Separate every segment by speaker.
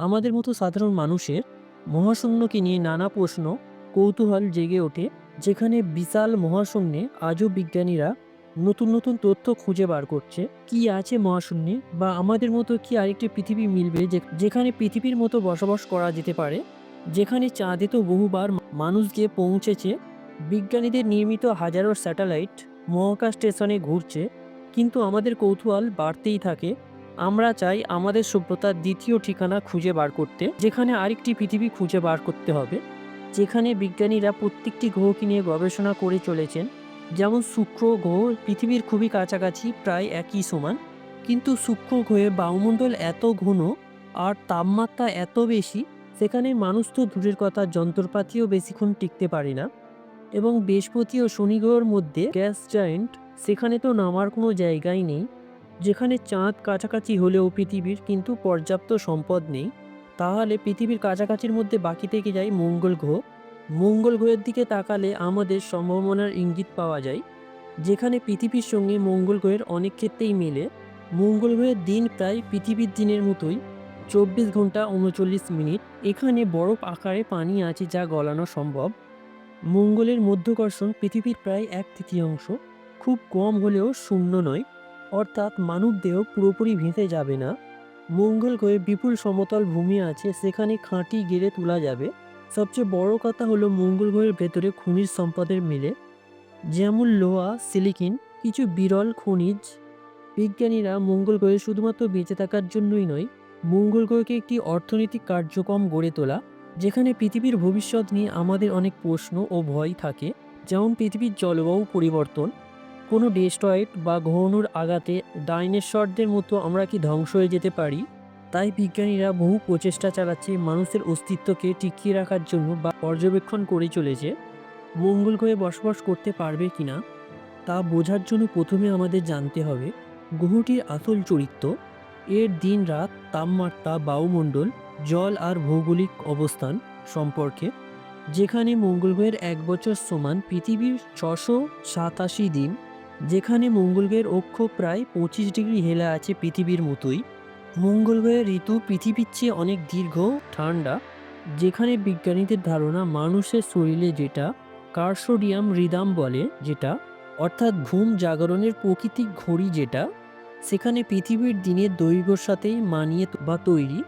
Speaker 1: আমাদের মতো সাধারণ মানুষের মহাশূন্যকে নিয়ে নানা প্রশ্ন, কৌতূহল জেগে ওঠে, যেখানে বিশাল মহাশূন্যে আজও বিজ্ঞানীরা নতুন নতুন তথ্য খুঁজে বার করছে। কি আছে মহাশূন্যে? বা আমাদের মতো কি আরেকটি পৃথিবী মিলবে যেখানে পৃথিবীর মতো বসবাস করা যেতে পারে? যেখানে চাঁদে তো বহুবার মানুষ গিয়ে পৌঁছেছে। বিজ্ঞানীদের নির্মিত হাজারো স্যাটেলাইট মহাকাশ স্টেশনে ঘুরছে। কিন্তু আমাদের কৌতূহল বাড়তেই থাকে। আমরা চাই আমাদের সভ্যতার দ্বিতীয় ঠিকানা খুঁজে বার করতে, যেখানে আরেকটি পৃথিবী খুঁজে বার করতে হবে, যেখানে বিজ্ঞানীরা প্রত্যেকটি গ্রহকে নিয়ে গবেষণা করে চলেছেন। যেমন শুক্র গ্রহ পৃথিবীর খুবই কাছাকাছি, প্রায় একই সমান। কিন্তু শুক্র গ্রহে বায়ুমণ্ডল এত ঘন আর তাপমাত্রা এত বেশি, সেখানে মানুষ তো দূরের কথা যন্ত্রপাতিও বেশিক্ষণ টিকতে পারে না। এবং বৃহস্পতি ও শনি গ্রহের মধ্যে গ্যাস জায়েন্ট, সেখানে তো নামার কোনো জায়গাই নেই। যেখানে চাঁদ কাছাকাছি হলেও পৃথিবীর কিন্তু পর্যাপ্ত সম্পদ নেই, তাহলে পৃথিবীর কাছাকাছির মধ্যে বাকি থেকে যায়? মঙ্গল গ্রহ। মঙ্গল গ্রহের দিকে তাকালে আমাদের সম্ভাবনার ইঙ্গিত পাওয়া যায়, যেখানে পৃথিবীর সঙ্গে মঙ্গল গ্রহের অনেক ক্ষেত্রেই মেলে। মঙ্গল গ্রহের দিন প্রায় পৃথিবীর দিনের মতোই, চব্বিশ ঘণ্টা উনচল্লিশ মিনিট। এখানে বরফ আকারে পানি আছে যা গলানো সম্ভব। মঙ্গলের মধ্যকর্ষণ পৃথিবীর প্রায় এক তৃতীয়াংশ খুব কম হলেও শূন্য নয়। অর্থাৎ মানবদেহ পুরোপুরি ভেসে যাবে না। মঙ্গল গ্রহে বিপুল সমতল ভূমি আছে, সেখানে খাঁটি গেড়ে তোলা যাবে। সবচেয়ে বড় কথা হলো মঙ্গল গ্রহের ভেতরে খনিজ সম্পদের মিলে। যেমন লোহা, সিলিকিন, কিছু বিরল খনিজ। বিজ্ঞানীরা মঙ্গল গ্রহে শুধুমাত্র বেঁচে থাকার জন্যই নয়, মঙ্গল গ্রহকে একটি অর্থনৈতিক কার্যক্রম গড়ে তোলা, যেখানে পৃথিবীর ভবিষ্যৎ নিয়ে আমাদের অনেক প্রশ্ন ও ভয় থাকে। যেমন পৃথিবীর জলবায়ু পরিবর্তন কোনো ডেস্ট্রয়েড বা ঘূর্ণুর আঘাতে ডাইনোসরদের মতো আমরা কি ধ্বংস হয়ে যেতে পারি? তাই বিজ্ঞানীরা বহু প্রচেষ্টা চালাচ্ছে মানুষের অস্তিত্বকে টিকিয়ে রাখার জন্য বা পর্যবেক্ষণ করে চলেছে। মঙ্গল গ্রহে বসবাস করতে পারবে কি না? তা বোঝার জন্য প্রথমে আমাদের জানতে হবে, গ্রহটির আসল চরিত্র, এর দিন রাত, তাপমাত্রা, বায়ুমণ্ডল, জল আর ভৌগোলিক অবস্থান সম্পর্কে, যেখানে মঙ্গল গ্রহের এক বছর সমান পৃথিবীর ছশো সাতাশি দিন যেখানে মঙ্গল গ্রহের অক্ষ প্রায় পঁচিশ ডিগ্রি হেলা আছে পৃথিবীর মতোই। মঙ্গল গ্রহের ঋতু পৃথিবীর চেয়ে অনেক দীর্ঘ, ঠান্ডা, যেখানে বিজ্ঞানীদের ধারণা মানুষের শরীরে যেটা কার্সোডিয়াম রিদাম বলে যেটা, অর্থাৎ ঘুম জাগরণের প্রকৃতিক ঘড়ি যেটা, সেখানে পৃথিবীর দিনের দৈর্ঘ্যর সাথেই মানিয়ে বা তৈরি।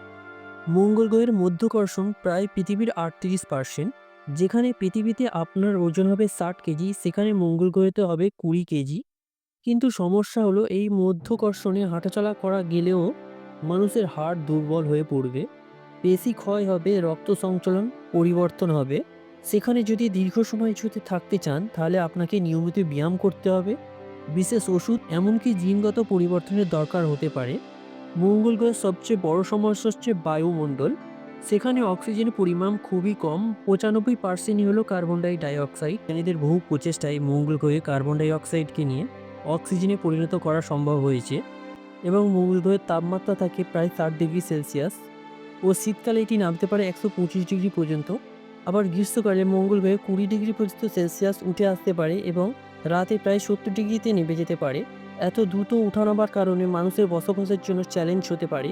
Speaker 1: মঙ্গল গ্রহের মধ্যকর্ষণ প্রায় পৃথিবীর আটত্রিশ পার্সেন্ট যেখানে পৃথিবীতে আপনার ওজন হবে ষাট কেজি, সেখানে মঙ্গল গ্রহেতে হবে কুড়ি কেজি। কিন্তু সমস্যা হলো এই মধ্যকর্ষণে হাঁটাচলা করা গেলেও মানুষের হাড় দুর্বল হয়ে পড়বে। পেশি ক্ষয় হবে, রক্ত সঞ্চালন পরিবর্তন হবে। সেখানে যদি দীর্ঘ সময় যদি থাকতে চান, তাহলে আপনাকে নিয়মিত ব্যায়াম করতে হবে। বিশেষ ওষুধ, এমনকি জিনগত পরিবর্তনের দরকার হতে পারে। মঙ্গল গ্রহের সবচেয়ে বড় সমস্যা হচ্ছে বায়ুমণ্ডল। সেখানে অক্সিজেনের পরিমাণ খুবই কম। পঁচানব্বই পার্সেন্টই হলো কার্বন ডাই ডাইঅক্সাইড। এদের বহু প্রচেষ্টায় মঙ্গল গ্রহে কার্বন ডাই অক্সাইডকে নিয়ে অক্সিজেনে পরিণত করা সম্ভব হয়েছে এবং মঙ্গল গ্রহের তাপমাত্রা থাকে প্রায় ষাট ডিগ্রি সেলসিয়াস। ও শীতকালে এটি নামতে পারে একশো পঁচিশ ডিগ্রি পর্যন্ত। আবার গ্রীষ্মকালে মঙ্গল গ্রহে কুড়ি ডিগ্রি পর্যন্ত সেলসিয়াস উঠে আসতে পারে এবং রাতে প্রায় সত্তর ডিগ্রিতে নেমে যেতে পারে। এত দ্রুত উঠানাবার কারণে মানুষের বসবাসের জন্য চ্যালেঞ্জ হতে পারে।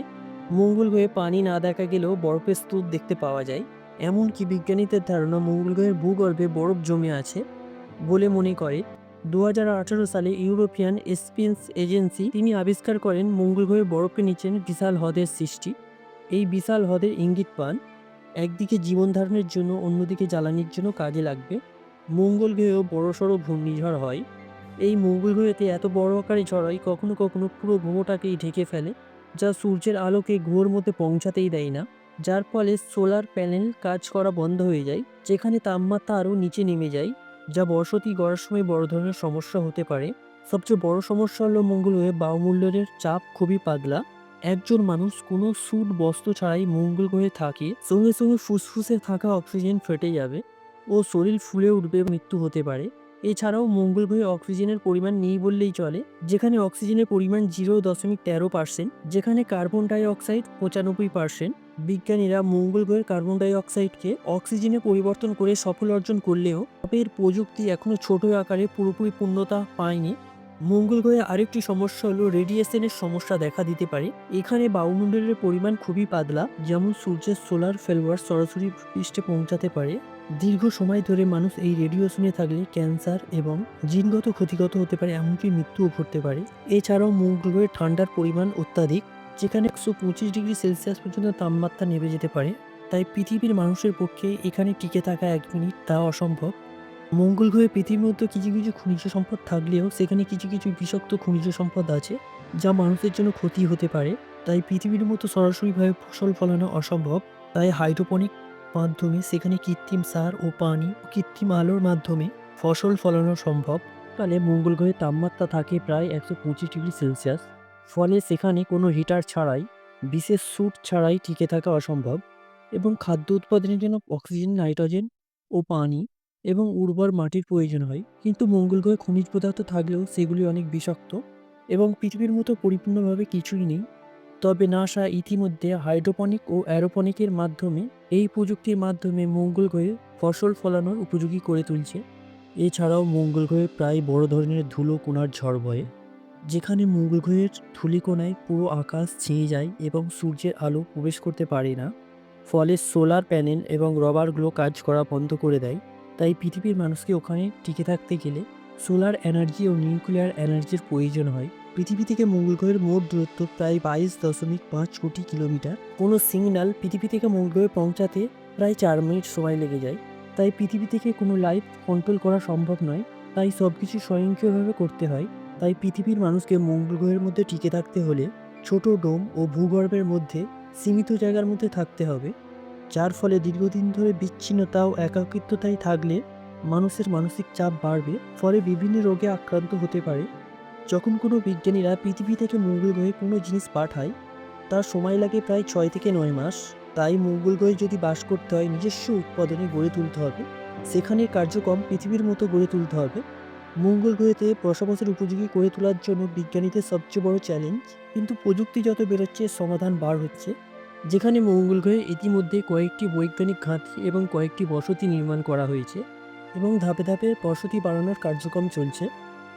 Speaker 1: মঙ্গল গ্রহে পানি না দেখা গেলেও বরফের স্তূপ দেখতে পাওয়া যায়। এমনকি বিজ্ঞানীদের ধারণা মঙ্গল গ্রহের ভূগর্ভে বরফ জমে আছে বলে মনে করে। দু হাজার আঠেরো সালে ইউরোপিয়ান স্পেস এজেন্সি তিনি আবিষ্কার করেন মঙ্গল গ্রহের বরফের নিচে বিশাল হ্রদের সৃষ্টি। এই বিশাল হ্রদের ইঙ্গিত পান, একদিকে জীবন ধারণের জন্য, অন্যদিকে জ্বালানির জন্য কাজে লাগবে। মঙ্গল গ্রহেও বড়সড় ঘূর্ণিঝড় হয়। এই মঙ্গল গ্রহেতে এত বড় আকারে ঝড় হয় কখনো কখনো পুরো গ্রহটাকেই ঢেকে ফেলে। যা সূর্যের আলোকে গ্রহের মধ্যে পৌঁছাতেই দেয় না, যার ফলে সোলার প্যানেল কাজ করা বন্ধ হয়ে যায়, যেখানে তাপমাত্রা আরও নিচে নেমে যায়, যা বসতি গড়ার সময় বড় ধরনের সমস্যা হতে পারে। সবচেয়ে বড় সমস্যা হলো মঙ্গল গ্রহে বায়ুমণ্ডলের চাপ খুবই পাতলা। একজন মানুষ কোনো স্যুট বস্ত্র ছাড়াই মঙ্গল গ্রহে থাকে, সঙ্গে সঙ্গে ফুসফুসে থাকা অক্সিজেন ফেটে যাবে ও শরীর ফুলে উঠবে মৃত্যু হতে পারে। এছাড়াও মঙ্গল গ্রহে অক্সিজেনের পরিমাণ নেই বললেই চলে, যেখানে অক্সিজেনের পরিমাণ জিরো দশমিক তেরো পার্সেন্ট, যেখানে কার্বন ডাই অক্সাইড পঁচানব্বই পার্সেন্ট। বিজ্ঞানীরা মঙ্গল গ্রহের কার্বন ডাই অক্সাইডকে অক্সিজেনে পরিবর্তন করে সফল অর্জন করলেও তবে এর প্রযুক্তি এখনও ছোট আকারে পুরোপুরি পূর্ণতা পায়নি। মঙ্গল গ্রহে আরেকটি সমস্যা হলো রেডিয়েশনের সমস্যা দেখা দিতে পারে। এখানে বায়ুমণ্ডলের পরিমাণ খুবই পাতলা, যেমন সূর্যের সোলার ফেলওয়ার সরাসরি পৃষ্ঠে পৌঁছাতে পারে। দীর্ঘ সময় ধরে মানুষ এই রেডিয়েশনে থাকলে ক্যান্সার এবং জিনগত ক্ষতিগত হতে পারে, এমনকি মৃত্যুও ঘটতে পারে। এছাড়াও মঙ্গল গ্রহে ঠান্ডার পরিমাণ অত্যাধিক, যেখানে একশো পঁচিশ ডিগ্রি সেলসিয়াস পর্যন্ত তাপমাত্রা নেমে যেতে পারে। তাই পৃথিবীর মানুষের পক্ষে এখানে টিকে থাকা এক মিনিট তা অসম্ভব। মঙ্গল গ্রহে পৃথিবীর মধ্যে কিছু কিছু খনিজ সম্পদ থাকলেও সেখানে কিছু কিছু বিষাক্ত খনিজ সম্পদ আছে, যা মানুষের জন্য ক্ষতি হতে পারে। তাই পৃথিবীর মতো সরাসরিভাবে ফসল ফলানো অসম্ভব। তাই হাইড্রোপনিক মাধ্যমে সেখানে কৃত্রিম সার ও পানি ও কৃত্রিম আলোর মাধ্যমে ফসল ফলানো সম্ভব। ফলে মঙ্গল গ্রহে তাপমাত্রা থাকে প্রায় একশো পঁচিশ ডিগ্রি সেলসিয়াস। ফলে সেখানে কোনো হিটার ছাড়াই, বিশেষ স্যুট ছাড়াই টিকে থাকা অসম্ভব। এবং খাদ্য উৎপাদনের জন্য অক্সিজেন, নাইট্রোজেন ও পানি এবং উর্বর মাটির প্রয়োজন হয়। কিন্তু মঙ্গল গ্রহে খনিজ পদার্থ থাকলেও সেগুলি অনেক বিষাক্ত এবং পৃথিবীর মতো পরিপূর্ণভাবে কিছুই নেই। তবে নাসা ইতিমধ্যে হাইড্রোপনিক ও অ্যারোপনিকের মাধ্যমে এই প্রযুক্তির মাধ্যমে মঙ্গল গ্রহে ফসল ফলানোর উপযোগী করে তুলছে। এছাড়াও মঙ্গল গ্রহে প্রায় বড় ধরনের ধুলো কোনার ঝড় বয়ে, যেখানে মঙ্গল গ্রহের ধূলিকণায় পুরো আকাশ ছেয়ে যায় এবং সূর্যের আলো প্রবেশ করতে পারে না। ফলে সোলার প্যানেল এবং রবার গ্লো কাজ করা বন্ধ করে দেয়। তাই পৃথিবীর মানুষকে ওখানে টিকে থাকতে গেলে সোলার এনার্জি ও নিউক্লিয়ার এনার্জির প্রয়োজন হয়। পৃথিবী থেকে মঙ্গল গ্রহের মোট দূরত্ব প্রায় বাইশ দশমিক পাঁচ কোটি কিলোমিটার। কোনো সিগন্যাল পৃথিবী থেকে মঙ্গল গ্রহে পৌঁছাতে প্রায় চার মিনিট সময় লেগে যায়। তাই পৃথিবী থেকে কোনো লাইভ কন্ট্রোল করা সম্ভব নয়, তাই সব কিছু স্বয়ংক্রিয়ভাবে করতে হয়। তাই পৃথিবীর মানুষকে মঙ্গল গ্রহের মধ্যে টিকে থাকতে হলে ছোট ডোম ও ভূগর্ভের মধ্যে সীমিত জায়গার মধ্যে থাকতে হবে। যার ফলে দীর্ঘদিন ধরে বিচ্ছিন্নতা ও একাকিত্বতায় থাকলে মানুষের মানসিক চাপ বাড়বে, ফলে বিভিন্ন রোগে আক্রান্ত হতে পারে। যখন কোনো বিজ্ঞানীরা পৃথিবী থেকে মঙ্গল গ্রহে কোনো জিনিস পাঠায়, তার সময় লাগে প্রায় ছয় থেকে নয় মাস। তাই মঙ্গল গ্রহে যদি বাস করতে হয়, নিজস্ব উৎপাদনে গড়ে তুলতে হবে। সেখানের কার্যক্রম পৃথিবীর মতো গড়ে তুলতে হবে। মঙ্গল গ্রহেতে বসবাসের উপযোগী করে তোলার জন্য বিজ্ঞানীদের সবচেয়ে বড় চ্যালেঞ্জ কিন্তু প্রযুক্তি যত বেরোচ্ছে, সমাধান বার হচ্ছে। যেখানে মঙ্গল গ্রহে ইতিমধ্যে কয়েকটি বৈজ্ঞানিক ঘাঁটি এবং কয়েকটি বসতি নির্মাণ করা হয়েছে এবং ধাপে ধাপে বসতি বাড়ানোর কার্যক্রম চলছে,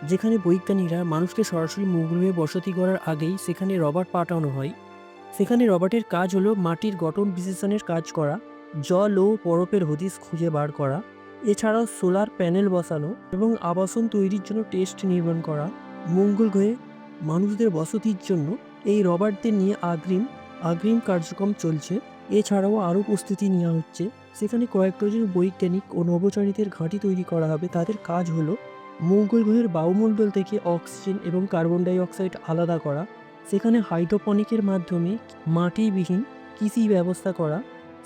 Speaker 1: যেখানে বৈজ্ঞানিকরা মানুষকে সরাসরি মঙ্গল বসতি করার আগেই সেখানে রবার্ট পাঠানো হয়। সেখানে রবার্টের কাজ হলো মাটির গঠন বিশ্লেষণের কাজ করা, জল ও বরফের হদিস খুঁজে বার করা, এছাড়াও সোলার প্যানেল বসানো এবং আবাসন তৈরির জন্য টেস্ট নির্মাণ করা। মঙ্গল গ্রহে মানুষদের বসতির জন্য এই রবার্টদের নিয়ে আগ্রিম আগ্রিম কার্যক্রম চলছে। এছাড়াও আরও প্রস্তুতি নেওয়া হচ্ছে। সেখানে কয়েক ডজন বৈজ্ঞানিক ও নভোচারীদের ঘাঁটি তৈরি করা হবে। তাদের কাজ হলো মঙ্গল গ্রহের বায়ুমণ্ডল থেকে অক্সিজেন এবং কার্বন ডাই অক্সাইড আলাদা করা, সেখানে হাইড্রোপনিকের মাধ্যমে মাটিবিহীন কৃষি ব্যবস্থা করা,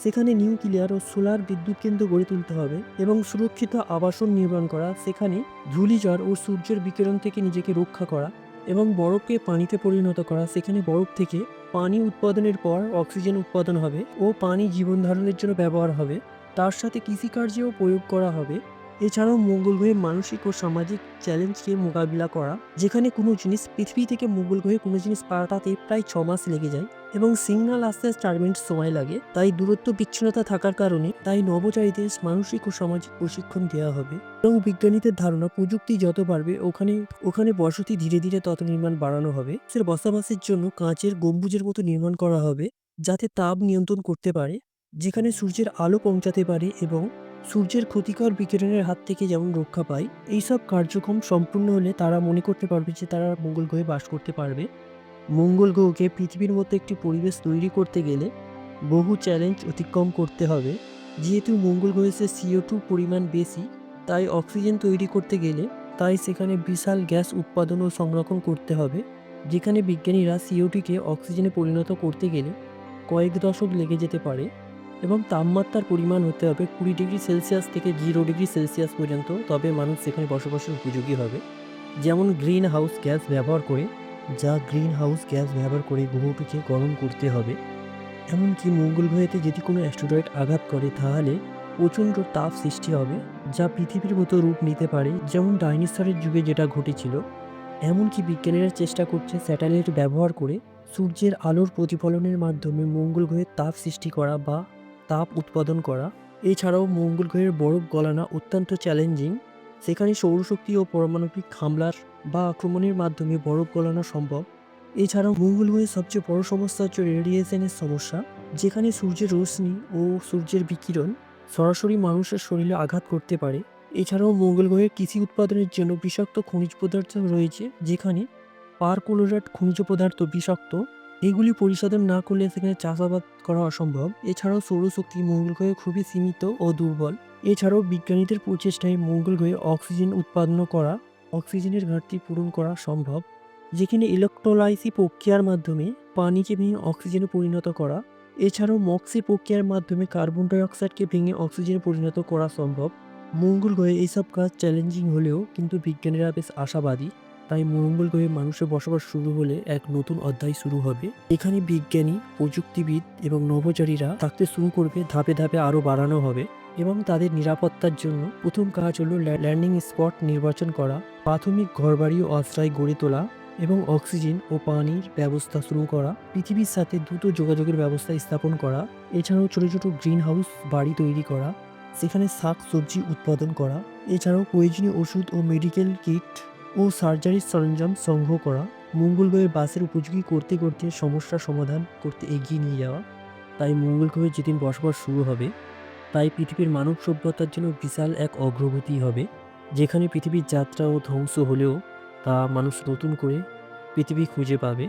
Speaker 1: সেখানে নিউক্লিয়ার ও সোলার বিদ্যুৎ কেন্দ্র গড়ে তুলতে হবে এবং সুরক্ষিত আবাসন নির্মাণ করা, সেখানে ধূলিঝড় ও সূর্যের বিকিরণ থেকে নিজেকে রক্ষা করা। এবং বরফকে পানিতে পরিণত করা। সেখানে বরফ থেকে পানি উৎপাদনের পর অক্সিজেন উৎপাদন হবে ও পানি জীবন ধারণের জন্য ব্যবহার হবে। তার সাথে কৃষিকার্যেও প্রয়োগ করা হবে। এছাড়াও মঙ্গল গ্রহে মানসিক ও সামাজিক চ্যালেঞ্জকে মোকাবিলা করা। যেখানে কোনো জিনিস, পৃথিবী থেকে মঙ্গল গ্রহে কোনো জিনিস পাঠাতে প্রায় ছ মাস লেগে যায়। এবং সিগন্যাল আসতে চার মিনিট সময় লাগে, তাই দূরত্ব বিচ্ছিন্নতা থাকার কারণে তাই নবচারীদের মানসিক ও সামাজিক প্রশিক্ষণ দেওয়া হবে। এবং বিজ্ঞানীদের ধারণা, প্রযুক্তি যত বাড়বে, ওখানে ওখানে বসতি ধীরে ধীরে তত নির্মাণ বাড়ানো হবে। সে বসবাসের জন্য কাঁচের গম্বুজের মতো নির্মাণ করা হবে, যাতে তাপ নিয়ন্ত্রণ করতে পারে, যেখানে সূর্যের আলো পৌঁছাতে পারে এবং সূর্যের ক্ষতিকর বিকিরণের হাত থেকে যেমন রক্ষা পায়, এইসব কার্যক্রম সম্পূর্ণ হলে তারা মনে করতে পারবে যে তারা মঙ্গল গ্রহে বাস করতে পারবে। মঙ্গল গ্রহকে পৃথিবীর মতো একটি পরিবেশ তৈরি করতে গেলে বহু চ্যালেঞ্জ অতিক্রম করতে হবে। যেহেতু মঙ্গল গ্রহে সিও টু পরিমাণ বেশি, তাই অক্সিজেন তৈরি করতে গেলে তাই সেখানে বিশাল গ্যাস উৎপাদন ও সংরক্ষণ করতে হবে, যেখানে বিজ্ঞানীরা সিওটিকে অক্সিজেনে পরিণত করতে গেলে কয়েক দশক লেগে যেতে পারে এবং তাপমাত্রার পরিমাণ হতে হবে কুড়ি ডিগ্রি সেলসিয়াস থেকে জিরো ডিগ্রি সেলসিয়াস পর্যন্ত, তবে মানুষ সেখানে বসবাসের উপযোগী হবে। যেমন গ্রিন হাউস গ্যাস ব্যবহার করে যা গ্রিন হাউস গ্যাস ব্যবহার করে গ্রহটিকে গরম করতে হবে। এমনকি মঙ্গল গ্রহেতে যদি কোনো অ্যাস্ট্রয়েড আঘাত করে, তাহলে প্রচণ্ড তাপ সৃষ্টি হবে, যা পৃথিবীর মতো রূপ নিতে পারে, যেমন ডাইনোসরের যুগে যেটা ঘটেছিল। এমনকি বিজ্ঞানীরা চেষ্টা করছে স্যাটেলাইট ব্যবহার করে সূর্যের আলোর প্রতিফলনের মাধ্যমে মঙ্গল গ্রহের তাপ সৃষ্টি করা বা তাপ উৎপাদন করা। এছাড়াও মঙ্গল গ্রহের বরফ গলানা অত্যন্ত চ্যালেঞ্জিং সেখানে সৌরশক্তি ও পারমাণবিক হামলার বা আক্রমণের মাধ্যমে বরফ গলানো সম্ভব। এছাড়াও মঙ্গল গ্রহের সবচেয়ে বড় সমস্যা হচ্ছে রেডিয়েশনের সমস্যা, যেখানে সূর্যের রশ্মি ও সূর্যের বিকিরণ সরাসরি মানুষের শরীরে আঘাত করতে পারে। এছাড়াও মঙ্গল গ্রহের কৃষি উৎপাদনের জন্য বিষাক্ত খনিজ পদার্থ রয়েছে, যেখানে পারকোলোরেট খনিজ পদার্থ বিষাক্ত। এগুলি পরিশোধন না করলে সেখানে চাষাবাদ করা অসম্ভব। এছাড়াও সৌরশক্তি মঙ্গল গ্রহে খুবই সীমিত ও দুর্বল। এছাড়াও বিজ্ঞানীদের প্রচেষ্টায় মঙ্গল গ্রহে অক্সিজেন উৎপাদন করা অক্সিজেনের ঘাটতি পূরণ করা সম্ভব। যেখানে ইলেকট্রোলাইসি প্রক্রিয়ার মাধ্যমে পানিকে ভেঙে অক্সিজেনে পরিণত করা, এছাড়াও মক্সি প্রক্রিয়ার মাধ্যমে কার্বন ডাই অক্সাইডকে ভেঙে অক্সিজেনে পরিণত করা সম্ভব। মঙ্গল গ্রহে এইসব কাজ চ্যালেঞ্জিং হলেও কিন্তু বিজ্ঞানীরা বেশ আশাবাদী। তাই মঙ্গল গ্রহে মানুষের বসবাস শুরু হলে এক নতুন অধ্যায় শুরু হবে। এখানে বিজ্ঞানী, প্রযুক্তিবিদ এবং নভোচারীরা থাকতে শুরু করবে, ধাপে ধাপে আরও বাড়ানো হবে। এবং তাদের নিরাপত্তার জন্য প্রথম কাজ হলো ল্যান্ডিং স্পট নির্বাচন করা, প্রাথমিক ঘরবাড়ি ও আশ্রয় গড়ে তোলা এবং অক্সিজেন ও পানির ব্যবস্থা শুরু করা, পৃথিবীর সাথে দ্রুত যোগাযোগের ব্যবস্থা স্থাপন করা, এছাড়াও ছোটো ছোটো গ্রিন হাউস বাড়ি তৈরি করা, সেখানে শাক সবজি উৎপাদন করা, এছাড়াও প্রয়োজনীয় ওষুধ ও মেডিকেল কিট ও সার্জারির সরঞ্জাম সংগ্রহ করা মঙ্গল গ্রহের বাসের উপযোগী করতে করতে সমস্যার সমাধান করতে এগিয়ে নিয়ে যাওয়া। তাই মঙ্গল গ্রহে যেদিন বসবাস শুরু হবে তাই পৃথিবীর মানব সভ্যতার জন্য বিশাল এক অগ্রগতি হবে, যেখানে পৃথিবীর যাত্রা ও ধ্বংস হলেও তা মানুষ নতুন করে পৃথিবী খুঁজে পাবে।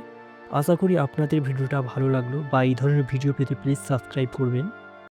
Speaker 1: আশা করি আপনাদের ভিডিওটা ভালো লাগল বা এই ধরনের ভিডিও পেতে প্লিজ সাবস্ক্রাইব করবেন।